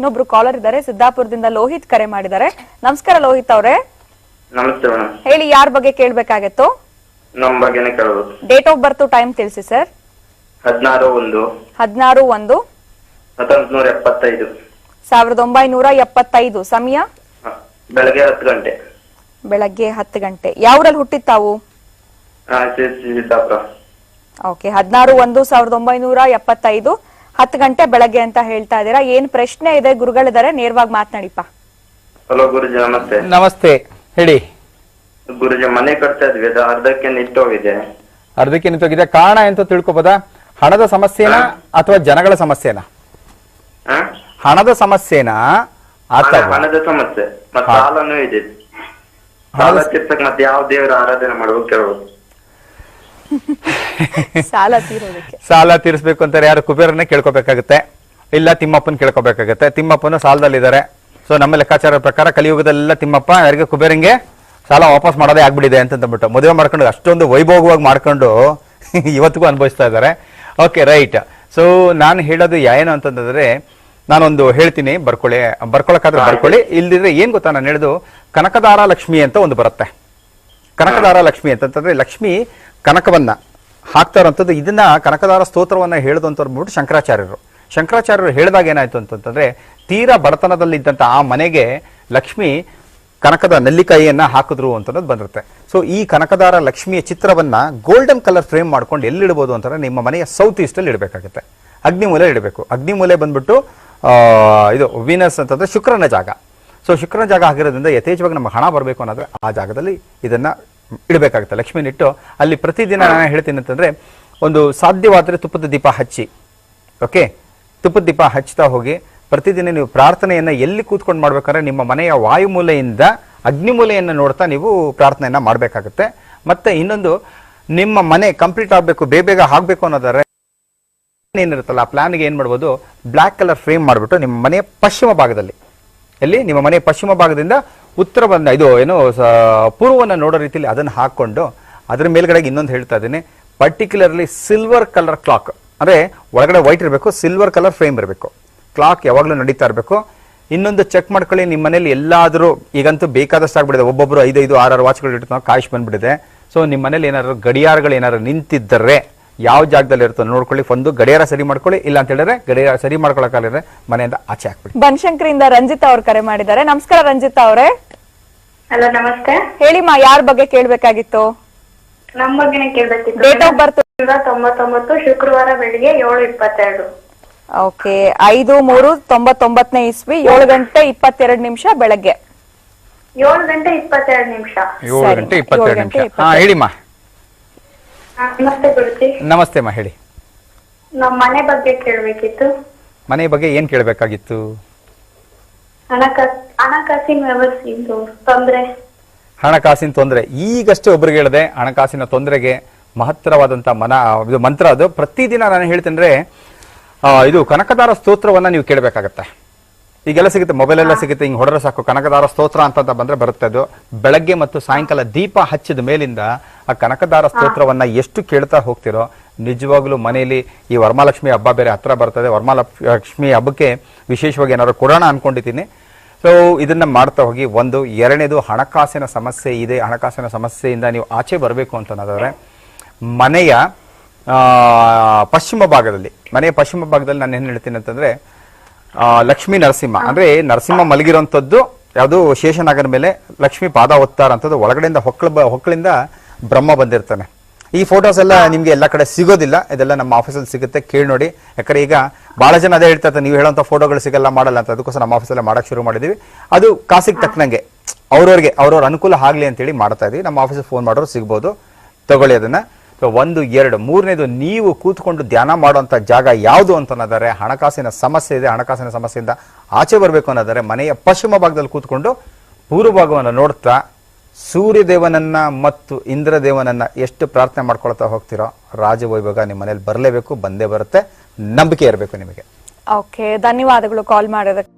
ಇನ್ನೊಬ್ರು ಕಾಲರ್ ಇದ್ದಾರೆ. ಸಿದ್ದಾಪುರದಿಂದ ಲೋಹಿತ್ ಕರೆ ಮಾಡಿದ್ದಾರೆ. ನಮಸ್ಕಾರ ಲೋಹಿತ್ ಅವರೇ. ನಮಸ್ತೆ ಮೇಡಮ್ ಹೇಳಿ ಯಾರ ಬಗ್ಗೆ ಕೇಳ್ಬೇಕಾಗಿತ್ತು? ನಮ್ ಬಗ್ಗೆನೇ ಕೇಳಬೇಕು ಡೇಟ್ ಆಫ್ ಬರ್ತ್ ಟೈಮ್ ತಿಳಿಸಿ ಸರ್ ಹದಿನಾರು ಒಂದು. ಹದಿನಾರು ಒಂದು. ಹತ್ತೊಂಬತ್ತು ನೂರ ಎಪ್ಪತ್ತೈದು. ಸಾವಿರದ ಒಂಬೈನೂರ ಎಪ್ಪತ್ತೈದು. ಸಮಯ? ಬೆಳಗ್ಗೆ ಹತ್ತು ಗಂಟೆ. ಬೆಳಗ್ಗೆ ಹತ್ತು ಗಂಟೆ. ಯಾವ್ರಲ್ಲಿ ಹುಟ್ಟಿದ್ ತಾವು? ಹಾ, ಸಿ- ಸಿ- ಸಿದ್ದಾಪುರ. ಓಕೆ ಹದಿನಾರು ಒಂದು ಸಾವಿರದ ಒಂಬೈನೂರ ಎಪ್ಪತ್ತೈದು. ಹತ್ತು ಗಂಟೆ ಬೆಳಗ್ಗೆ ಅಂತ ಹೇಳ್ತಾ ಇದ್ದೀರಾ? ಏನ್ ಪ್ರಶ್ನೆ ಇದೆ? ಗುರುಗಳಿದ್ದಾರೆ ನೇರವಾಗಿ ಮಾತನಾಡಿಪ್ಪ. ಹಲೋ ಗುರುಜಿ ನಮಸ್ತೆ. ನಮಸ್ತೆ ಹೇಳಿ. ಗುರುಜಿ ಮನೆ ಕಟ್ತಾ ಇದ್ವಿ ಅದು ಅರ್ಧಕ್ಕೆ ನಿಂತೋಗಿದೆ. ಅರ್ಧಕ್ಕೆ ನಿಂತೋಗಿದೆ. ಕಾರಣ ಅಂತ ತಿಳ್ಕೊಬೋದಾ? ಹಣದ ಸಮಸ್ಯೆನಾ ಅಥವಾ ಜನಗಳ ಸಮಸ್ಯೆನಾ? ಹಣದ ಸಮಸ್ಯೆನಾ? ಹಣ- ಅಥವಾ ಹಣದ ಸಮಸ್ಯೆ. ಮತ್ತೆ ಸಾಲನೂ ಇದೆ. ಸಾಲ ತೀರ್ಸಕ್ ಮತ್ತೆ ಯಾವ ದೇವರ ಆರಾಧನೆ ಮಾಡ್ಬೇಕು ಸಾಲ ತೀರೋದಕ್ಕೆ. ಸಾಲ ತೀರಿಸ್ಬೇಕು ಅಂತಾರೆ ಯಾರು? ಕುಬೇರನ್ನೇ ಕೇಳ್ಕೊಬೇಕಾಗುತ್ತೆ. ಇಲ್ಲ, ತಿಮ್ಮಪ್ಪನ ಕೇಳ್ಕೊಬೇಕಾಗುತ್ತೆ. ತಿಮ್ಮಪ್ಪನು ಸಾಲದಲ್ಲಿದ್ದಾರೆ. ಸೊ ನಮ್ಮ ಲೆಕ್ಕಾಚಾರ ಪ್ರಕಾರ ಕಲಿಯುಗದಲ್ಲೆಲ್ಲ ತಿಮ್ಮಪ್ಪ ಯಾರಿಗೆ ಕುಬೇರಂಗೆ ಸಾಲ ವಾಪಸ್ ಮಾಡೋದೇ ಆಗ್ಬಿಟ್ಟಿದೆ ಅಂತಂದ್ಬಿಟ್ಟು ಮದುವೆ ಮಾಡ್ಕೊಂಡು ಅಷ್ಟೊಂದು ವೈಭೋಗವಾಗಿ ಮಾಡ್ಕೊಂಡು ಇವತ್ತಿಗೂ ಅನುಭವಿಸ್ತಾ ಇದ್ದಾರೆ. ಓಕೆ ರೈಟ್ ಸೊ ನಾನು ಹೇಳೋದು ಏನು ಅಂತಂದ್ರೆ, ನಾನೊಂದು ಹೇಳ್ತೀನಿ, ಬರ್ಕೊಳ್ಳಿ ಬರ್ಕೊಳಕಾದ್ರೆ ಬರ್ಕೊಳ್ಳಿ. ಇಲ್ದಿದ್ರೆ ಏನ್ ಗೊತ್ತಾ ನಾನು ಹೇಳೋದು? ಕನಕದಾರ ಲಕ್ಷ್ಮಿ ಅಂತ ಒಂದು ಬರುತ್ತೆ. ಕನಕದಾರ ಲಕ್ಷ್ಮಿ ಅಂತಂದ್ರೆ ಲಕ್ಷ್ಮಿ ಕನಕವನ್ನ ಹಾಕ್ತಾರಂಥದ್ದು ಇದನ್ನು ಕನಕದಾರ ಸ್ತೋತ್ರವನ್ನು ಹೇಳಿದಂಥವ್ರು ಶಂಕರಾಚಾರ್ಯರು. ಶಂಕರಾಚಾರ್ಯರು ಹೇಳಿದಾಗ ಏನಾಯಿತು ಅಂತಂತಂದರೆ ತೀರಾ ಬಡತನದಲ್ಲಿದ್ದಂಥ ಆ ಮನೆಗೆ ಲಕ್ಷ್ಮಿ ಕನಕದ ನಲ್ಲಿಕಾಯಿಯನ್ನು ಹಾಕಿದ್ರು ಅಂತನ್ನೋದು ಬಂದಿರುತ್ತೆ. ಸೊ ಈ ಕನಕದಾರ ಲಕ್ಷ್ಮಿಯ ಚಿತ್ರವನ್ನು ಗೋಲ್ಡನ್ ಕಲರ್ ಫ್ರೇಮ್ ಮಾಡ್ಕೊಂಡು ಎಲ್ಲಿಡ್ಬೋದು ಅಂತಂದರೆ ನಿಮ್ಮ ಮನೆಯ ಸೌತ್ ಈಸ್ಟಲ್ಲಿ ಇಡಬೇಕಾಗುತ್ತೆ. ಅಗ್ನಿಮೂಲೆ ಇಡಬೇಕು. ಅಗ್ನಿಮೂಲೆ ಬಂದ್ಬಿಟ್ಟು ಆ, ಇದು ವೀನಸ್ ಅಂತಂದರೆ ಶುಕ್ರನ ಜಾಗ. ಸೊ ಶುಕ್ರನ ಜಾಗ ಆಗಿರೋದ್ರಿಂದ ಯಥೇಚ್ಛವಾಗಿ ನಮಗೆ ಹಣ ಬರಬೇಕು ಅನ್ನೋದ್ರೆ ಆ ಜಾಗದಲ್ಲಿ ಇದನ್ನ ಇಡಬೇಕಾಗುತ್ತೆ. ಲಕ್ಷ್ಮಿನಿಟ್ಟು ಅಲ್ಲಿ ಪ್ರತಿದಿನ ನಾನು ಹೇಳ್ತೀನಿ ಅಂತಂದರೆ ಒಂದು ಸಾಧ್ಯವಾದರೆ ತುಪ್ಪದ ದೀಪ ಹಚ್ಚಿ. ಓಕೆ ತುಪ್ಪದ ದೀಪ ಹಚ್ತಾ ಹೋಗಿ ಪ್ರತಿದಿನ ನೀವು ಪ್ರಾರ್ಥನೆಯನ್ನ ಎಲ್ಲಿ ಕೂತ್ಕೊಂಡು ಮಾಡ್ಬೇಕಾದ್ರೆ ನಿಮ್ಮ ಮನೆಯ ವಾಯುಮೂಲೆಯಿಂದ ಅಗ್ನಿಮೂಲೆಯನ್ನು ನೋಡ್ತಾ ನೀವು ಪ್ರಾರ್ಥನೆಯನ್ನ ಮಾಡಬೇಕಾಗುತ್ತೆ. ಮತ್ತೆ ಇನ್ನೊಂದು, ನಿಮ್ಮ ಮನೆ ಕಂಪ್ಲೀಟ್ ಆಗಬೇಕು, ಬೇಗ ಬೇಗ ಆಗಬೇಕು ಅನ್ನೋದಾದ್ರೆ ಏನಿರುತ್ತಲ್ಲ, ಆ ಪ್ಲಾನ್ಗೆ ಏನು ಮಾಡ್ಬೋದು ಬ್ಲ್ಯಾಕ್ ಕಲರ್ ಫ್ರೇಮ್ ಮಾಡಿಬಿಟ್ಟು ನಿಮ್ಮ ಮನೆಯ ಪಶ್ಚಿಮ ಭಾಗದಲ್ಲಿ ಎಲ್ಲಿ ನಿಮ್ಮ ಮನೆ ಪಶ್ಚಿಮ ಭಾಗದಿಂದ ಉತ್ತರ ಬಂದ ಇದು ಏನು ಪೂರ್ವವನ್ನು ನೋಡೋ ರೀತಿಯಲ್ಲಿ ಅದನ್ನು ಹಾಕ್ಕೊಂಡು ಅದರ ಮೇಲ್ಗಡೆಗೆ ಇನ್ನೊಂದು ಹೇಳ್ತಾ ಇದ್ದೀನಿ. ಪರ್ಟಿಕ್ಯುಲರ್ಲಿ ಸಿಲ್ವರ್ ಕಲರ್ ಕ್ಲಾಕ್ ಅಂದರೆ ಒಳಗಡೆ ವೈಟ್ ಇರಬೇಕು ಸಿಲ್ವರ್ ಕಲರ್ ಫ್ರೇಮ್ ಇರಬೇಕು. ಕ್ಲಾಕ್ ಯಾವಾಗಲೂ ನಡೀತಾ ಇರಬೇಕು. ಇನ್ನೊಂದು ಚೆಕ್ ಮಾಡ್ಕೊಳ್ಳಿ, ನಿಮ್ಮ ಮನೇಲಿ ಎಲ್ಲಾದರೂ, ಈಗಂತೂ ಬೇಕಾದಷ್ಟು ಆಗ್ಬಿಟ್ಟಿದೆ. ಒಬ್ಬೊಬ್ಬರು ಐದೈದು ಆರಾರು ವಾಚ್ಗಳು ಇಟ್ಟು ಕಾಯಿಸ್ ಬಂದ್ಬಿಟ್ಟಿದೆ. ಸೊ ನಿಮ್ಮ ಮನೇಲಿ ಏನಾದ್ರು ಗಡಿಯಾರಗಳು ಏನಾದ್ರು ನಿಂತಿದ್ದರೆ ಯಾವ ಜಾಗದಲ್ಲಿ ಇರುತ್ತೋ ನೋಡ್ಕೊಳ್ಳಿ. ಒಂದು ಗಡಿಯಾರ ಸರಿ ಮಾಡ್ಕೊಳ್ಳಿ. ಇಲ್ಲ ಅಂತ ಹೇಳಿದ್ರೆ ಗಡಿಯಾರ ಸರಿ ಮಾಡ್ಕೊಳಕ್ಕಾಗಿದ್ರೆ ಮನೆಯಿಂದ ಆಚೆ ಹಾಕ್ಬಿಡಿ. ಬನಶಂಕರಿಯಿಂದ ರಂಜಿತಾ ಅವ್ರು ಕರೆ ಮಾಡಿದ್ದಾರೆ. ನಮಸ್ಕಾರ ರಂಜಿತಾ ಅವರೇ. ಹಲೋ ನಮಸ್ತೆ. ಹೇಳಿಮ್ಮ ಯಾರ ಬಗ್ಗೆ ಕೇಳ್ಬೇಕಾಗಿತ್ತು? ನಮ್ ಬಗ್ಗೆನೇ ಕೇಳ್ಬೇಕಿತ್ತು. ಡೇಟ್ ಆಫ್ ಬರ್ತ್ ತೊಂಬತ್ತೊಂಬತ್ತು ಶುಕ್ರವಾರ ಬೆಳಿಗ್ಗೆ ಏಳು ಇಪ್ಪತ್ತೆರಡು. ಓಕೆ ಐದು ಮೂರು ತೊಂಬತ್ತೊಂಬತ್ತನೇ ಇಸ್ವಿ ಏಳು ಗಂಟೆ ಇಪ್ಪತ್ತೆರಡು ನಿಮಿಷ ಬೆಳಗ್ಗೆ. ಏಳು ಗಂಟೆ ಇಪ್ಪತ್ತೆರಡು ನಿಮಿಷ. ಏಳು ಸರಿ, ಗಂಟೆ ಏಳು ಇಪ್ಪತ್ತೆರಡು ನಿಮಿಷ. ಹಾ. ಹೇಳಿಮ್ಮ ನಮಸ್ತೆ ಮಾ ನಮಸ್ತೆ ಹೇಳಿ ನಮ್ಮ ಮನೆ ಬಗ್ಗೆ ಕೇಳಬೇಕಿತ್ತು. ಮನೆ ಬಗ್ಗೆ ಏನ್ ಕೇಳಬೇಕಾಗಿತ್ತು? ಹಣಕಾಸ್ ಹಣಕಾಸಿನ ವ್ಯವಸ್ಥೆ ಇದು ತೊಂದ್ರೆ. ಹಣಕಾಸಿನ ತೊಂದರೆ. ಈಗಷ್ಟೇ ಒಬ್ರಿಗೆ ಹೇಳಿದೆ ಹಣಕಾಸಿನ ತೊಂದರೆಗೆ ಮಹತ್ತರವಾದಂತ ಮನ ಇದು ಮಂತ್ರ ಅದು. ಪ್ರತಿದಿನ ನಾನು ಹೇಳ್ತೇನೆ ಇದು ಕನಕದಾರ ಸ್ತೋತ್ರವನ್ನ ನೀವು ಕೇಳಬೇಕಾಗತ್ತೆ. ಈಗೆಲ್ಲ ಸಿಗುತ್ತೆ ಮೊಬೈಲ್ ಎಲ್ಲ ಸಿಗುತ್ತೆ ಹಿಂಗೆ ಹೊಡೆದ್ರೆ ಸಾಕು. ಕನಕದಾರ ಸ್ತೋತ್ರ ಅಂತ ಬಂದ್ರೆ ಬರುತ್ತೆ ಅದು. ಬೆಳಗ್ಗೆ ಮತ್ತು ಸಾಯಂಕಾಲ ದೀಪ ಹಚ್ಚಿದ ಮೇಲಿಂದ ಆ ಕನಕದಾರ ಸ್ತೋತ್ರವನ್ನ ಎಷ್ಟು ಕೇಳ್ತಾ ಹೋಗ್ತಿರೋ ನಿಜವಾಗ್ಲೂ ಮನೆಯಲ್ಲಿ ಈ ವರಮಹಾಲಕ್ಷ್ಮಿ ಹಬ್ಬ ಬೇರೆ ಹತ್ರ ಬರ್ತದೆ. ವರಮಹಾಲಕ್ಷ್ಮಿ ಹಬ್ಬಕ್ಕೆ ವಿಶೇಷವಾಗಿ ಏನಾದ್ರು ಕೊಡೋಣ ಅನ್ಕೊಂಡಿದ್ದೀನಿ. ಸೊ ಇದನ್ನ ಮಾಡ್ತಾ ಹೋಗಿ ಒಂದು ಎರಡನೇದು ಹಣಕಾಸಿನ ಸಮಸ್ಯೆ ಇದೆ. ಹಣಕಾಸಿನ ಸಮಸ್ಯೆಯಿಂದ ನೀವು ಆಚೆ ಬರಬೇಕು ಅಂತಂದ್ರೆ ಮನೆಯ ಪಶ್ಚಿಮ ಭಾಗದಲ್ಲಿ ಮನೆಯ ಪಶ್ಚಿಮ ಭಾಗದಲ್ಲಿ ನಾನು ಏನು ಹೇಳ್ತೀನಿ ಅಂತಂದ್ರೆ ಲಕ್ಷ್ಮೀ ನರಸಿಂಹ. ಅಂದ್ರೆ ನರಸಿಂಹ ಮಲಗಿರೋಂಥದ್ದು ಯಾವುದು ಶೇಷನಾಗನ ಮೇಲೆ ಲಕ್ಷ್ಮಿ ಪಾದ ಒತ್ತಾರ ಅಂತದ್ದು ಒಳಗಡೆಯಿಂದ ಹೊಕ್ಕಳ ಹೊಕ್ಕಳಿಂದ ಬ್ರಹ್ಮ ಬಂದಿರ್ತಾನೆ. ಈ ಫೋಟೋಸ್ ಎಲ್ಲ ನಿಮ್ಗೆ ಎಲ್ಲ ಕಡೆ ಸಿಗೋದಿಲ್ಲ. ಇದೆಲ್ಲ ನಮ್ಮ ಆಫೀಸಲ್ಲಿ ಸಿಗುತ್ತೆ. ಕೇಳಿ ನೋಡಿ. ಯಾಕಂದ್ರೆ ಈಗ ಬಹಳ ಜನ ಅದೇ ಹೇಳ್ತಾ ಇರ್ತಾರೆ ನೀವು ಹೇಳೋಂಥ ಫೋಟೋಗಳು ಸಿಗಲ್ಲ ಮಾಡಲ್ಲ ಅಂತ. ಅದಕ್ಕೋಸ್ಕರ ನಮ್ಮ ಆಫೀಸಲ್ಲೇ ಮಾಡೋಕೆ ಶುರು ಮಾಡಿದೀವಿ. ಅದು ಕಾಸಿಗೆ ತಕ್ಕನಂಗೆ. ಅವ್ರವ್ರಿಗೆ ಅವ್ರವ್ರ ಅನುಕೂಲ ಆಗ್ಲಿ ಅಂತೇಳಿ ಮಾಡ್ತಾ ಇದೀವಿ. ನಮ್ಮ ಆಫೀಸಿಗೆ ಫೋನ್ ಮಾಡೋರು ಸಿಗ್ಬೋದು. ತಗೊಳ್ಳಿ ಅದನ್ನ. ಒಂದು, ಎರಡು, ಮೂರನೇದು ನೀವು ಕೂತ್ಕೊಂಡು ಧ್ಯಾನ ಮಾಡುವಂಥ ಜಾಗ ಯಾವುದು ಅಂತ ಅನ್ನೋದಾರೆ ಹಣಕಾಸಿನ ಸಮಸ್ಯೆ ಇದೆ, ಹಣಕಾಸಿನ ಸಮಸ್ಯೆಯಿಂದ ಆಚೆ ಬರಬೇಕು ಅನ್ನೋದಾದರೆ ಮನೆಯ ಪಶ್ಚಿಮ ಭಾಗದಲ್ಲಿ ಕೂತ್ಕೊಂಡು ಪೂರ್ವ ಭಾಗವನ್ನು ನೋಡ್ತಾ ಸೂರ್ಯದೇವನನ್ನ ಮತ್ತು ಇಂದ್ರದೇವನನ್ನ ಎಷ್ಟು ಪ್ರಾರ್ಥನೆ ಮಾಡ್ಕೊಳ್ತಾ ಹೋಗ್ತಿರೋ ರಾಜವೈಭೋಗ ನಿಮ್ಮ ಮನೇಲಿ ಬರಲೇಬೇಕು, ಬಂದೇ ಬರುತ್ತೆ, ನಂಬಿಕೆ ಇರಬೇಕು ನಿಮಗೆ. ಓಕೆ ಧನ್ಯವಾದಗಳು ಕಾಲ್ ಮಾಡೋದಕ್ಕೆ